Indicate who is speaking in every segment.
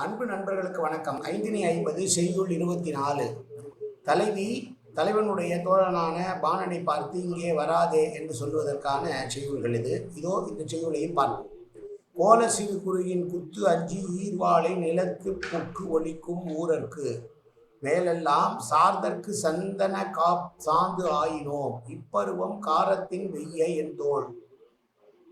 Speaker 1: அன்பு நண்பர்களுக்கு வணக்கம். ஐந்தினி ஐம்பது செய்யுள் இருபத்தி நாலு தலைவி தலைவனுடைய தோழனான பாணனை பார்த்து இங்கே வராதே என்று சொல்வதற்கான செய்யுள்கள் இது. இதோ இந்த செய்யுளையும் பார்ப்போம். கோல சிறு குருகின் குத்து அஞ்சி ஈர்வாளை நிலத்து புக்கு ஒலிக்கும் ஊரர்க்கு மேலெல்லாம் சார்தற்கு சந்தன காப் சாந்து ஆயினோம். இப்பருவம் காரத்தின் வெய்ய என் தோல்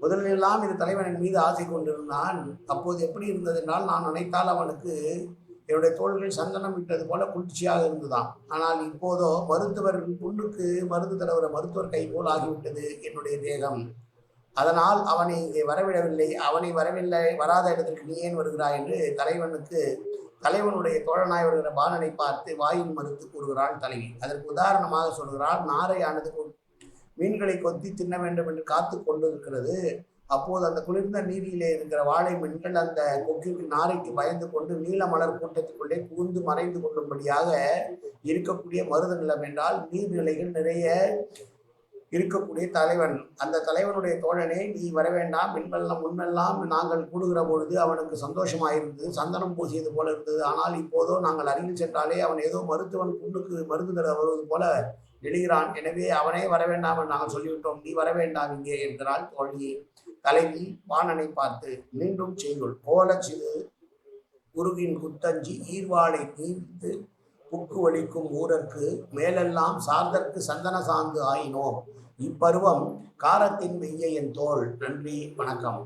Speaker 1: முதலிலெல்லாம் இந்த தலைவனின் மீது ஆசை கொண்டிருந்தான். அப்போது எப்படி இருந்தது என்றால் நான் நினைத்தால் அவனுக்கு என்னுடைய தோள்கள் சந்தனம் விட்டது போல குளிர்ச்சியாக இருந்ததாம். ஆனால் இப்போதோ மருத்துவர் புண்ணுக்கு மருந்து தடவுற மருத்துவர் கை போல் ஆகிவிட்டது என்னுடைய தேகம். அதனால் அவனை இங்கே வரவிடவில்லை. அவனை வரவில்லை வராத இடத்திற்கு நீ ஏன் வருகிறாய் என்று தலைவனுக்கு தலைவனுடைய தோழனாய் வருகிற பாலனை பார்த்து வாயின் மறுத்து கூறுகிறாள் தலைவி. அதற்கு உதாரணமாக சொல்கிறாள் நாரையானது கொ- மீன்களை கொத்தி தின்ன வேண்டும் என்று காத்து கொண்டிருக்கிறது. அப்போது அந்த குளிர்ந்த நீரிலே இருக்கிற வாழை மீன்கள் அந்த கொக்கிற்கு நாரைக்கு பயந்து கொண்டு நீல மலர் கூட்டத்துக்குள்ளே புகுந்து மறைந்து கொள்ளும்படியாக இருக்கக்கூடிய மருத நிலம் என்றால் நீர்நிலைகள் நிறைய இருக்கக்கூடிய தலைவன். அந்த தலைவனுடைய தோழனே நீ வர வேண்டாம் பின்பெல்லாம் முன்னெல்லாம் நாங்கள் கூடுகிற பொழுது அவனுக்கு சந்தோஷமாயிருந்தது சந்தனம் பூசியது போல இருந்தது. ஆனால் இப்போதோ நாங்கள் அருகில் சென்றாலே அவன் ஏதோ மருத்துவன் புண்ணுக்கு மருந்து தர வருவது போல எழுகிறான் எனவே அவனே வர வேண்டாம் என்று நாங்கள் சொல்லிவிட்டோம். நீ வர வேண்டாம் இங்கே என்கிறாள் தோழியை. தலைவி வாணனை பார்த்து மீண்டும் செய்யுள். கோல சிறு குருவின் குத்தஞ்சி ஈர்வாளை நீர்த்து புக்கு வலிக்கும் ஊரர்க்கு மேலெல்லாம் சார்தற்கு சந்தன சார்ந்து ஆயினோம். இப்பருவம் காரத்தின் வெய்ய என் தோள். நன்றி வணக்கம்.